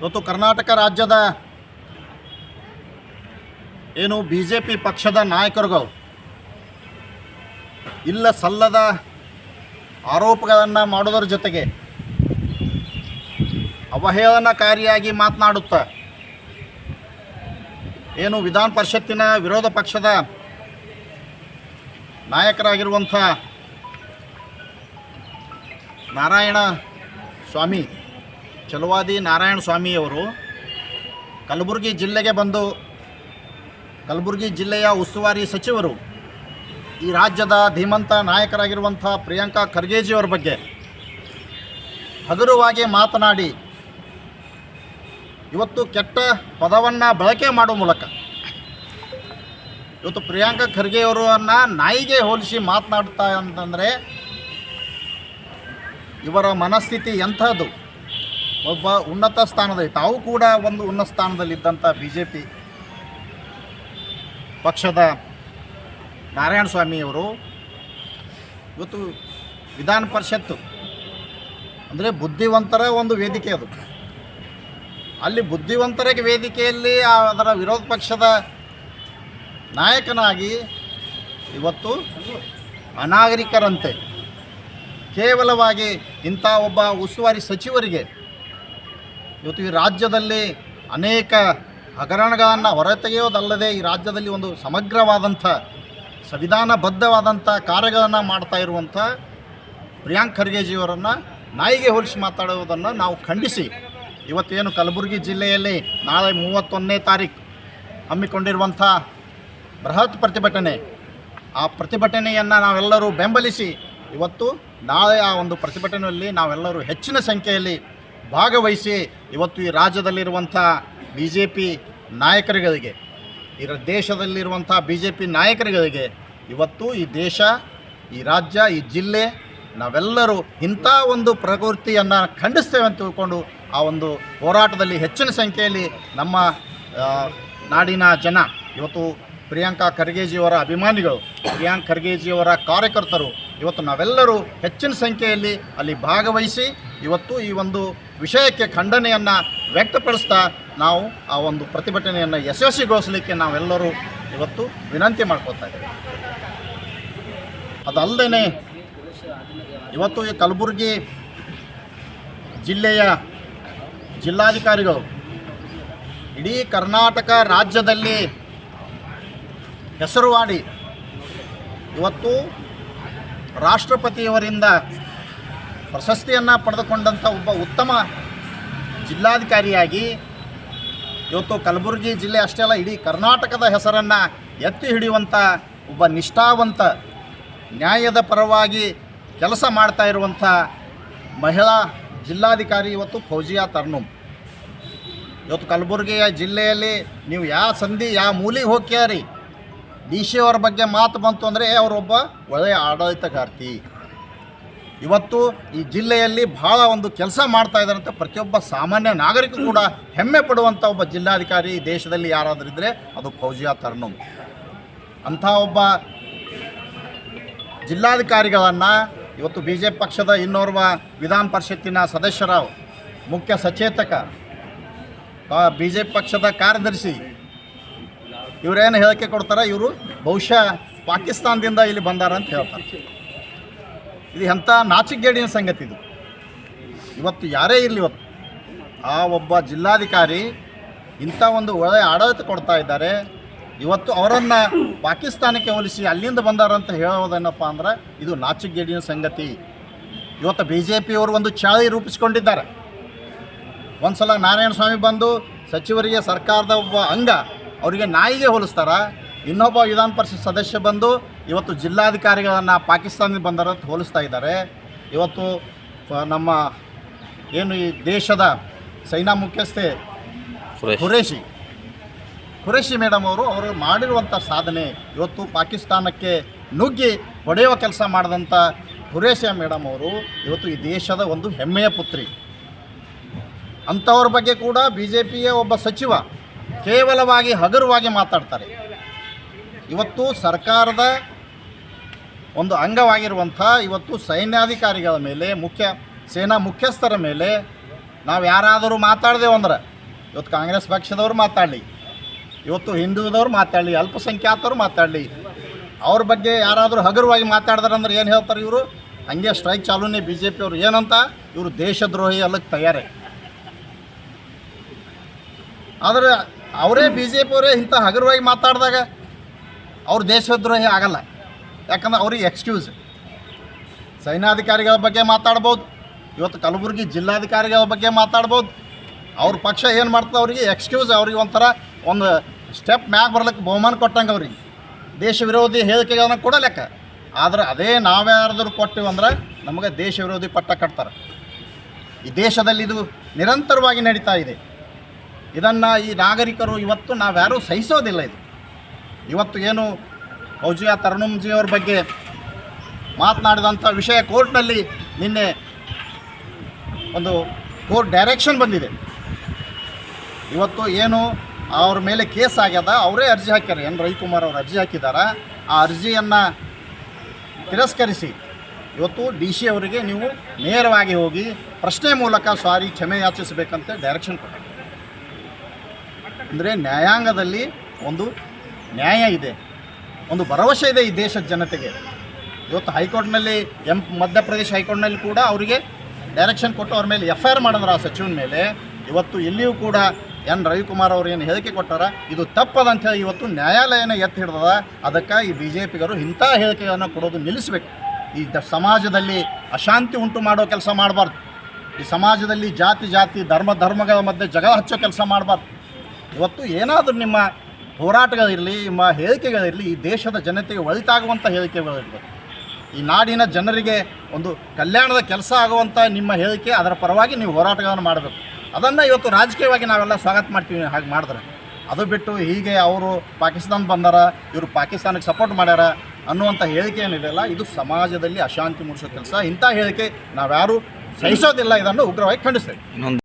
ಇವತ್ತು ಕರ್ನಾಟಕ ರಾಜ್ಯದ ಏನು ಬಿ ಜೆ ಪಿ ಪಕ್ಷದ ನಾಯಕರುಗಳು ಇಲ್ಲ ಸಲ್ಲದ ಆರೋಪಗಳನ್ನು ಮಾಡೋದರ ಜೊತೆಗೆ ಅವಹೇಳನಕಾರಿಯಾಗಿ ಮಾತನಾಡುತ್ತಾ ಏನು ವಿಧಾನ ಪರಿಷತ್ತಿನ ವಿರೋಧ ಪಕ್ಷದ ನಾಯಕರಾಗಿರುವಂಥ ನಾರಾಯಣ ಸ್ವಾಮಿ ಚಲವಾದಿ ನಾರಾಯಣ ಸ್ವಾಮಿಯವರು ಕಲಬುರಗಿ ಜಿಲ್ಲೆಗೆ ಬಂದು ಕಲಬುರಗಿ ಜಿಲ್ಲೆಯ ಉಸ್ತುವಾರಿ ಸಚಿವರು ಈ ರಾಜ್ಯದ ಧೀಮಂತ ನಾಯಕರಾಗಿರುವಂಥ ಪ್ರಿಯಾಂಕಾ ಖರ್ಗೆಜಿಯವರ ಬಗ್ಗೆ ಹಗುರವಾಗಿ ಮಾತನಾಡಿ ಇವತ್ತು ಕೆಟ್ಟ ಪದವನ್ನು ಬಳಕೆ ಮಾಡುವ ಮೂಲಕ ಇವತ್ತು ಪ್ರಿಯಾಂಕಾ ಖರ್ಗೆಯವರನ್ನು ನಾಯಿಗೆ ಹೋಲಿಸಿ ಮಾತನಾಡ್ತಾ ಅಂತಂದರೆ ಇವರ ಮನಸ್ಥಿತಿ ಎಂಥದ್ದು? ಒಬ್ಬ ಉನ್ನತ ಸ್ಥಾನದಲ್ಲಿ, ತಾವು ಕೂಡ ಒಂದು ಉನ್ನತ ಸ್ಥಾನದಲ್ಲಿದ್ದಂಥ ಬಿ ಜೆ ಪಿ ಪಕ್ಷದ ನಾರಾಯಣ ಸ್ವಾಮಿಯವರು ಇವತ್ತು ವಿಧಾನ ಪರಿಷತ್ತು, ಅಂದರೆ ಬುದ್ಧಿವಂತರ ಒಂದು ವೇದಿಕೆ ಅದು. ಅಲ್ಲಿ ಬುದ್ಧಿವಂತರಿಗೆ ವೇದಿಕೆಯಲ್ಲಿ ಅದರ ವಿರೋಧ ಪಕ್ಷದ ನಾಯಕನಾಗಿ ಇವತ್ತು ಅನಾಗರಿಕರಂತೆ, ಕೇವಲವಾಗಿ ಇಂಥ ಒಬ್ಬ ಉಸ್ತುವಾರಿ ಸಚಿವರಿಗೆ ಇವತ್ತು ಈ ರಾಜ್ಯದಲ್ಲಿ ಅನೇಕ ಹಗರಣಗಳನ್ನು ಹೊರತೆಗೆಯೋದಲ್ಲದೆ ಈ ರಾಜ್ಯದಲ್ಲಿ ಒಂದು ಸಮಗ್ರವಾದಂಥ, ಸಂವಿಧಾನಬದ್ಧವಾದಂಥ ಕಾರ್ಯಗಳನ್ನು ಮಾಡ್ತಾ ಇರುವಂಥ ಪ್ರಿಯಾಂಕ್ ಖರ್ಗೆಜಿಯವರನ್ನು ನಾಯಿಗೆ ಹೋಲಿಸಿ ಮಾತಾಡುವುದನ್ನು ನಾವು ಖಂಡಿಸಿ. ಇವತ್ತೇನು ಕಲಬುರಗಿ ಜಿಲ್ಲೆಯಲ್ಲಿ ನಾಳೆ ಮೂವತ್ತೊಂದನೇ ತಾರೀಕು ಹಮ್ಮಿಕೊಂಡಿರುವಂಥ ಬೃಹತ್ ಪ್ರತಿಭಟನೆ. ಆ ಪ್ರತಿಭಟನೆಯನ್ನು ನಾವೆಲ್ಲರೂ ಬೆಂಬಲಿಸಿ ಇವತ್ತು ನಾಳೆ ಆ ಒಂದು ಪ್ರತಿಭಟನೆಯಲ್ಲಿ ನಾವೆಲ್ಲರೂ ಹೆಚ್ಚಿನ ಸಂಖ್ಯೆಯಲ್ಲಿ ಭಾಗವಹಿಸಿ ಇವತ್ತು ಈ ರಾಜ್ಯದಲ್ಲಿರುವಂಥ ಬಿ ಜೆ ಪಿ ನಾಯಕರುಗಳಿಗೆ, ಈ ದೇಶದಲ್ಲಿರುವಂಥ ಬಿ ಜೆ ಪಿ ನಾಯಕರುಗಳಿಗೆ ಇವತ್ತು ಈ ದೇಶ, ಈ ರಾಜ್ಯ, ಈ ಜಿಲ್ಲೆ ನಾವೆಲ್ಲರೂ ಇಂಥ ಒಂದು ಪ್ರವೃತ್ತಿಯನ್ನು ಖಂಡಿಸ್ತೇವೆ ಅಂತ ತಿಳ್ಕೊಂಡು ಆ ಒಂದು ಹೋರಾಟದಲ್ಲಿ ಹೆಚ್ಚಿನ ಸಂಖ್ಯೆಯಲ್ಲಿ ನಮ್ಮ ನಾಡಿನ ಜನ, ಇವತ್ತು ಪ್ರಿಯಾಂಕಾ ಖರ್ಗೆಜಿಯವರ ಅಭಿಮಾನಿಗಳು, ಪ್ರಿಯಾಂಕ್ ಖರ್ಗೆಜಿಯವರ ಕಾರ್ಯಕರ್ತರು, ಇವತ್ತು ನಾವೆಲ್ಲರೂ ಹೆಚ್ಚಿನ ಸಂಖ್ಯೆಯಲ್ಲಿ ಅಲ್ಲಿ ಭಾಗವಹಿಸಿ ಇವತ್ತು ಈ ಒಂದು ವಿಷಯಕ್ಕೆ ಖಂಡನೆಯನ್ನು ವ್ಯಕ್ತಪಡಿಸ್ತಾ ನಾವು ಆ ಒಂದು ಪ್ರತಿಭಟನೆಯನ್ನು ಯಶಸ್ವಿಗೊಳಿಸಲಿಕ್ಕೆ ನಾವೆಲ್ಲರೂ ಇವತ್ತು ವಿನಂತಿ ಮಾಡ್ಕೊತಾ ಇದ್ದೇವೆ. ಅದಲ್ಲದೆ ಇವತ್ತು ಈ ಕಲಬುರಗಿ ಜಿಲ್ಲೆಯ ಜಿಲ್ಲಾಧಿಕಾರಿಗಳು ಇಡೀ ಕರ್ನಾಟಕ ರಾಜ್ಯದಲ್ಲಿ ಹೆಸರುವಾಡಿ ಇವತ್ತು ರಾಷ್ಟ್ರಪತಿಯವರಿಂದ ಪ್ರಶಸ್ತಿಯನ್ನು ಪಡೆದುಕೊಂಡಂಥ ಒಬ್ಬ ಉತ್ತಮ ಜಿಲ್ಲಾಧಿಕಾರಿಯಾಗಿ ಇವತ್ತು ಕಲಬುರಗಿ ಜಿಲ್ಲೆ ಅಷ್ಟೇ ಅಲ್ಲ, ಇಡೀ ಕರ್ನಾಟಕದ ಹೆಸರನ್ನು ಎತ್ತಿ ಹಿಡಿಯುವಂಥ ಒಬ್ಬ ನಿಷ್ಠಾವಂತ ನ್ಯಾಯದ ಪರವಾಗಿ ಕೆಲಸ ಮಾಡ್ತಾ ಇರುವಂಥ ಮಹಿಳಾ ಜಿಲ್ಲಾಧಿಕಾರಿ ಇವತ್ತು ಫೌಜಿಯಾ ತರ್ನುಮ್. ಇವತ್ತು ಕಲಬುರಗಿಯ ಜಿಲ್ಲೆಯಲ್ಲಿ ನೀವು ಯಾವ ಸಂಧಿ ಯಾವ ಮೂಲಿಗೆ ಹೋಗ್ಯಾರಿ? ಡಿ ಸಿ ಅವ್ರ ಬಗ್ಗೆ ಮಾತು ಬಂತು ಅಂದರೆ ಅವರೊಬ್ಬ ಒಳ್ಳೆಯ ಆಡಳಿತಗಾರ್ತಿ. ಇವತ್ತು ಈ ಜಿಲ್ಲೆಯಲ್ಲಿ ಭಾಳ ಒಂದು ಕೆಲಸ ಮಾಡ್ತಾ ಅಂತ ಪ್ರತಿಯೊಬ್ಬ ಸಾಮಾನ್ಯ ನಾಗರಿಕ ಕೂಡ ಹೆಮ್ಮೆ ಪಡುವಂಥ ಒಬ್ಬ ಜಿಲ್ಲಾಧಿಕಾರಿ ದೇಶದಲ್ಲಿ ಯಾರಾದರೂ ಇದ್ದರೆ ಅದು ಫೌಜಿಯಾ ತರ್ನುಮ್. ಅಂಥ ಒಬ್ಬ ಜಿಲ್ಲಾಧಿಕಾರಿಗಳನ್ನು ಇವತ್ತು ಬಿ ಜೆ ಪಿ ಪಕ್ಷದ ಇನ್ನೋರ್ವ ವಿಧಾನ ಪರಿಷತ್ತಿನ ಸದಸ್ಯರ ಮುಖ್ಯ ಸಚೇತಕ ಬಿ ಜೆ ಪಿ ಪಕ್ಷದ ಕಾರ್ಯದರ್ಶಿ ಇವರೇನು ಹೇಳಿಕೆ ಕೊಡ್ತಾರೆ? ಇವರು ಬಹುಶಃ ಪಾಕಿಸ್ತಾನದಿಂದ ಇಲ್ಲಿ ಬಂದಾರ ಅಂತ ಹೇಳ್ತಾರೆ. ಇದು ಎಂಥ ನಾಚಿಗೇಡಿನ ಸಂಗತಿ ಇದು. ಇವತ್ತು ಯಾರೇ ಇರಲಿ ಇವತ್ತು, ಆ ಒಬ್ಬ ಜಿಲ್ಲಾಧಿಕಾರಿ ಇಂಥ ಒಂದು ಒಳ್ಳೆಯ ಆಡಳಿತ ಕೊಡ್ತಾ ಇದ್ದಾರೆ. ಇವತ್ತು ಅವರನ್ನು ಪಾಕಿಸ್ತಾನಕ್ಕೆ ಹೋಲಿಸಿ ಅಲ್ಲಿಂದ ಬಂದಾರಂತ ಹೇಳೋದೇನಪ್ಪ ಅಂದ್ರೆ ಇದು ನಾಚಿಗೇಡಿನ ಸಂಗತಿ. ಇವತ್ತು ಬಿ ಜೆ ಪಿಯವರು ಒಂದು ಚಾಳಿ ರೂಪಿಸ್ಕೊಂಡಿದ್ದಾರೆ. ಒಂದು ಸಲ ನಾರಾಯಣ ಸ್ವಾಮಿ ಬಂದು ಸಚಿವರಿಗೆ ಸರ್ಕಾರದ ಒಬ್ಬ ಅಂಗ, ಅವರಿಗೆ ನಾಯಿಗೆ ಹೋಲಿಸ್ತಾರ. ಇನ್ನೊಬ್ಬ ವಿಧಾನ ಪರಿಷತ್ ಸದಸ್ಯ ಬಂದು ಇವತ್ತು ಜಿಲ್ಲಾಧಿಕಾರಿಗಳನ್ನು ಪಾಕಿಸ್ತಾನದಿಂದ ಬಂದಾರ ಅಂತ ಹೋಲಿಸ್ತಾ ಇದ್ದಾರೆ. ಇವತ್ತು ನಮ್ಮ ಏನು ಈ ದೇಶದ ಸೈನಾ ಮುಖ್ಯಸ್ಥೆ ಖುರೇಶಿ ಖುರೇಶಿ ಮೇಡಮ್ ಅವರು ಅವರು ಮಾಡಿರುವಂಥ ಸಾಧನೆ ಇವತ್ತು ಪಾಕಿಸ್ತಾನಕ್ಕೆ ನುಗ್ಗಿ ಹೊಡೆಯುವ ಕೆಲಸ ಮಾಡಿದಂಥ ಖುರೇಶಿಯ ಮೇಡಮ್ ಅವರು ಇವತ್ತು ಈ ದೇಶದ ಒಂದು ಹೆಮ್ಮೆಯ ಪುತ್ರಿ. ಅಂಥವ್ರ ಬಗ್ಗೆ ಕೂಡ ಬಿ ಜೆ ಪಿಯ ಒಬ್ಬ ಸಚಿವ ಕೇವಲವಾಗಿ ಹಗುರವಾಗಿ ಮಾತಾಡ್ತಾರೆ. ಇವತ್ತು ಸರ್ಕಾರದ ಒಂದು ಅಂಗವಾಗಿರುವಂಥ ಇವತ್ತು ಸೈನ್ಯಾಧಿಕಾರಿಗಳ ಮೇಲೆ, ಮುಖ್ಯ ಸೇನಾ ಮುಖ್ಯಸ್ಥರ ಮೇಲೆ ನಾವು ಯಾರಾದರೂ ಮಾತಾಡ್ದೇವು ಅಂದ್ರೆ, ಇವತ್ತು ಕಾಂಗ್ರೆಸ್ ಪಕ್ಷದವರು ಮಾತಾಡಲಿ, ಇವತ್ತು ಹಿಂದುದವ್ರು ಮಾತಾಡಲಿ, ಅಲ್ಪಸಂಖ್ಯಾತರು ಮಾತಾಡಲಿ, ಅವ್ರ ಬಗ್ಗೆ ಯಾರಾದರೂ ಹಗುರವಾಗಿ ಮಾತಾಡಿದಾರೆ ಅಂದ್ರೆ ಏನು ಹೇಳ್ತಾರೆ ಇವರು? ಹಂಗೆ ಸ್ಟ್ರೈಕ್ ಚಾಲೂನೇ ಬಿ ಜೆ ಪಿಯವರು ಏನಂತ? ಇವರು ದೇಶದ್ರೋಹಿ ಅಲ್ಲಕ್ಕೆ ತಯಾರೇ. ಆದರೆ ಅವರೇ ಬಿ ಜೆ ಪಿಯವರೇ ಇಂಥ ಹಗುರವಾಗಿ ಮಾತಾಡಿದಾಗ ಅವ್ರು ದೇಶದ್ರೋಹಿ ಆಗಲ್ಲ. ಯಾಕಂದ್ರೆ ಅವ್ರಿಗೆ ಎಕ್ಸ್ಕ್ಯೂಸ್ ಸೈನ್ಯಾಧಿಕಾರಿಗಳ ಬಗ್ಗೆ ಮಾತಾಡ್ಬೋದು. ಇವತ್ತು ಕಲಬುರಗಿ ಜಿಲ್ಲಾಧಿಕಾರಿಗಳ ಬಗ್ಗೆ ಮಾತಾಡ್ಬೋದು. ಅವ್ರ ಪಕ್ಷ ಏನು ಮಾಡ್ತದೆ ಅವರಿಗೆ ಎಕ್ಸ್ಕ್ಯೂಸ್ ಅವ್ರಿಗೆ ಒಂಥರ ಒಂದು ಸ್ಟೆಪ್ ಮ್ಯಾಗ ಬರ್ಲಿಕ್ಕೆ ಬಹುಮಾನ ಕೊಟ್ಟಂಗೆ ಅವ್ರಿಗೆ. ದೇಶ ವಿರೋಧಿ ಹೇಳಿಕೆಗಳನ್ನ ಕೊಡಲೆಕ್ಕ ಆದರೆ ಅದೇ ನಾವ್ಯಾರಾದರೂ ಕೊಟ್ಟಿವಿ ಅಂದ್ರೆ ನಮಗೆ ದೇಶ ವಿರೋಧಿ ಪಟ್ಟ ಕಟ್ತಾರೆ. ಈ ದೇಶದಲ್ಲಿ ಇದು ನಿರಂತರವಾಗಿ ನಡೀತಾ ಇದೆ. ಇದನ್ನು ಈ ನಾಗರಿಕರು ಇವತ್ತು ನಾವ್ಯಾರೂ ಸಹಿಸೋದಿಲ್ಲ ಇದು. ಇವತ್ತು ಏನು ಫೌಜಿಯಾ ತರುಣಂಜಿಯವ್ರ ಬಗ್ಗೆ ಮಾತನಾಡಿದಂಥ ವಿಷಯ ಕೋರ್ಟ್ನಲ್ಲಿ ನಿನ್ನೆ ಒಂದು ಕೋರ್ಟ್ ಡೈರೆಕ್ಷನ್ ಬಂದಿದೆ. ಇವತ್ತು ಏನು ಅವ್ರ ಮೇಲೆ ಕೇಸ್ ಆಗ್ಯದ, ಅವರೇ ಅರ್ಜಿ ಹಾಕ್ಯಾರ. ಎನ್ ರವಿಕುಮಾರ್ ಅವರು ಅರ್ಜಿ ಹಾಕಿದ್ದಾರೆ ಆ ಅರ್ಜಿಯನ್ನು ತಿರಸ್ಕರಿಸಿ ಇವತ್ತು ಡಿ ಸಿ ಅವರಿಗೆ ನೀವು ನೇರವಾಗಿ ಹೋಗಿ ಪ್ರಶ್ನೆ ಮೂಲಕ ಸಾರಿ ಕ್ಷಮೆ ಯಾಚಿಸಬೇಕಂತ ಡೈರೆಕ್ಷನ್ ಕೊಟ್ಟ ಅಂದರೆ ನ್ಯಾಯಾಂಗದಲ್ಲಿ ಒಂದು ನ್ಯಾಯ ಇದೆ. ಒಂದು ಭರವಸೆ ಇದೆ ಈ ದೇಶದ ಜನತೆಗೆ. ಇವತ್ತು ಹೈಕೋರ್ಟ್ನಲ್ಲಿ ಎಂ ಮಧ್ಯಪ್ರದೇಶ ಹೈಕೋರ್ಟ್ನಲ್ಲಿ ಕೂಡ ಅವರಿಗೆ ಡೈರೆಕ್ಷನ್ ಕೊಟ್ಟು ಅವ್ರ ಮೇಲೆ ಎಫ್ ಐ ಆರ್ ಮಾಡಿದ್ರು ಆ ಸಚಿವನ ಮೇಲೆ. ಇವತ್ತು ಎಲ್ಲಿಯೂ ಕೂಡ ಎನ್ ರವಿಕುಮಾರ್ ಅವರು ಏನು ಹೇಳಿಕೆ ಕೊಟ್ಟಾರ, ಇದು ತಪ್ಪದಂತ ಹೇಳಿ ಇವತ್ತು ನ್ಯಾಯಾಲಯನ ಎತ್ತಿ ಹಿಡ್ದದ. ಅದಕ್ಕೆ ಈ ಬಿ ಜೆ ಪಿಗರು ಇಂಥ ಹೇಳಿಕೆಗಳನ್ನು ಕೊಡೋದು ನಿಲ್ಲಿಸಬೇಕು. ಈ ಸಮಾಜದಲ್ಲಿ ಅಶಾಂತಿ ಉಂಟು ಮಾಡೋ ಕೆಲಸ ಮಾಡಬಾರ್ದು. ಈ ಸಮಾಜದಲ್ಲಿ ಜಾತಿ ಜಾತಿ, ಧರ್ಮ ಧರ್ಮಗಳ ಮಧ್ಯೆ ಜಗಳ ಹಚ್ಚೋ ಕೆಲಸ ಮಾಡಬಾರ್ದು. ಇವತ್ತು ಏನಾದರೂ ನಿಮ್ಮ ಹೋರಾಟಗಳಿರಲಿ ನಿಮ್ಮ ಹೇಳಿಕೆಗಳಿರಲಿ ಈ ದೇಶದ ಜನತೆಗೆ ಒಳಿತಾಗುವಂಥ ಹೇಳಿಕೆಗಳಿರಲಿ. ಈ ನಾಡಿನ ಜನರಿಗೆ ಒಂದು ಕಲ್ಯಾಣದ ಕೆಲಸ ಆಗುವಂಥ ನಿಮ್ಮ ಹೇಳಿಕೆ, ಅದರ ಪರವಾಗಿ ನೀವು ಹೋರಾಟಗಳನ್ನು ಮಾಡಬೇಕು. ಅದನ್ನು ಇವತ್ತು ರಾಜಕೀಯವಾಗಿ ನಾವೆಲ್ಲ ಸ್ವಾಗತ ಮಾಡ್ತೀವಿ, ಹಾಗೆ ಮಾಡಿದ್ರೆ. ಅದು ಬಿಟ್ಟು ಹೀಗೆ ಅವರು ಪಾಕಿಸ್ತಾನ ಬಂದಾರ, ಇವರು ಪಾಕಿಸ್ತಾನಕ್ಕೆ ಸಪೋರ್ಟ್ ಮಾಡ್ಯಾರ ಅನ್ನುವಂಥ ಹೇಳಿಕೆ ಏನಿದೆಯಲ್ಲ ಇದು ಸಮಾಜದಲ್ಲಿ ಅಶಾಂತಿ ಮೂಡಿಸೋ ಕೆಲಸ. ಇಂಥ ಹೇಳಿಕೆ ನಾವ್ಯಾರು ಸಹಿಸೋದಿಲ್ಲ, ಇದನ್ನು ಉಗ್ರವಾಗಿ ಖಂಡಿಸ್ತೇವೆ.